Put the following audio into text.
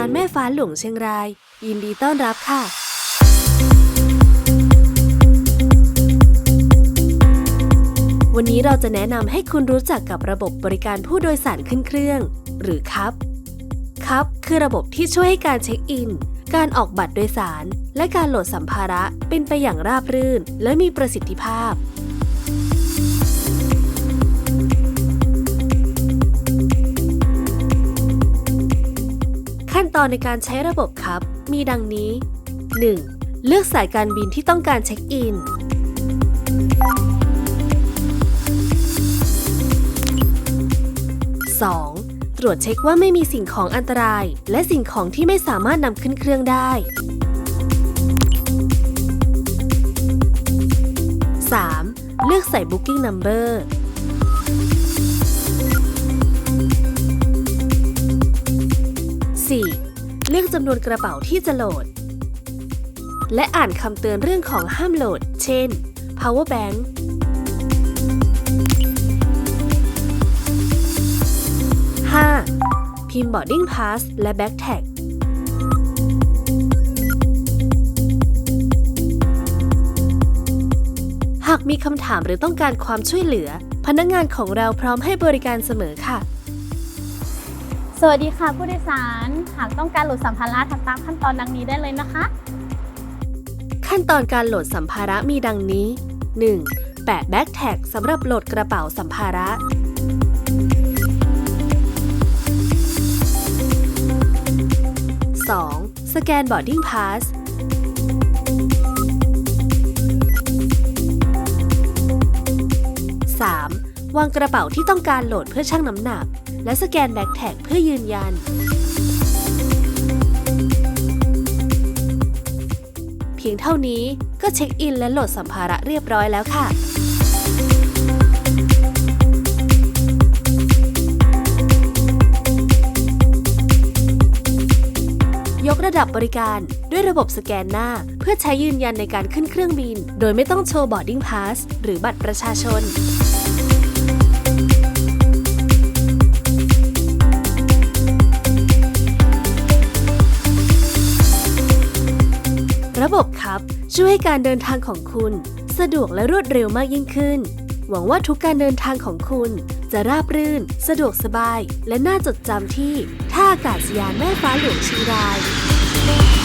านแม่ฟ้าหลวงเชียงราย ยินดีต้อนรับค่ะ วันนี้เราจะแนะนำให้คุณรู้จักกับระบบบริการผู้โดยสารขึ้นเครื่อง หรือคับคับคือระบบที่ช่วยให้การเช็คอิน การออกบัตรโดยสาร และการโหลดสัมภาระเป็นไปอย่างราบรื่น และมีประสิทธิภาพ ขั้นตอนในการใช้ระบบครับ มีดังนี้ 1. เลือกสายการบินที่ต้องการเช็คอิน 2. ตรวจเช็คว่าไม่มีสิ่งของอันตราย และสิ่งของที่ไม่สามารถนำขึ้นเครื่องได้ 3. เลือกใส่ Booking Number 4. เลือกจำนวนกระเป๋าที่จะโหลด และอ่านคำเตือนเรื่องของห้ามโหลด เช่น power bank 5. พิมพ์ boarding pass และ back tag หากมีคำถามหรือต้องการความช่วยเหลือ พนักงานของเราพร้อมให้บริการเสมอค่ะ วัสดีค่ะผู้โดยสาร หากต้องการโหลดสัมภาระทำตามขั้นตอนดังนี้ได้เลยนะคะ ขั้นตอนการโหลดสัมภาระมีดังนี้ 1. แปะแบ็กแท็กสำหรับโหลดกระเป๋าสัมภาระ 2. สแกนบอร์ดิ้งพาส วางกระเป๋าที่ต้องการโหลดเพื่อชั่งน้ำหนัก และสแกนแบ็กแท็กเพื่อยืนยัน เพียงเท่านี้ก็เช็คอินและโหลดสัมภาระเรียบร้อยแล้วค่ะยกระดับบริการด้วยระบบสแกนหน้า เพื่อใช้ยืนยันในการขึ้นเครื่องบิน โดยไม่ต้องโชว์ boarding pass หรือบัตรประชาชน ระบบครับ ช่วยให้การเดินทางของคุณ สะดวกและรวดเร็วมากยิ่งขึ้น หวังว่าทุกการเดินทางของคุณ จะราบรื่น สะดวกสบาย และน่าจดจำที่ท่าอากาศยานแม่ฟ้าหลวงเชียงราย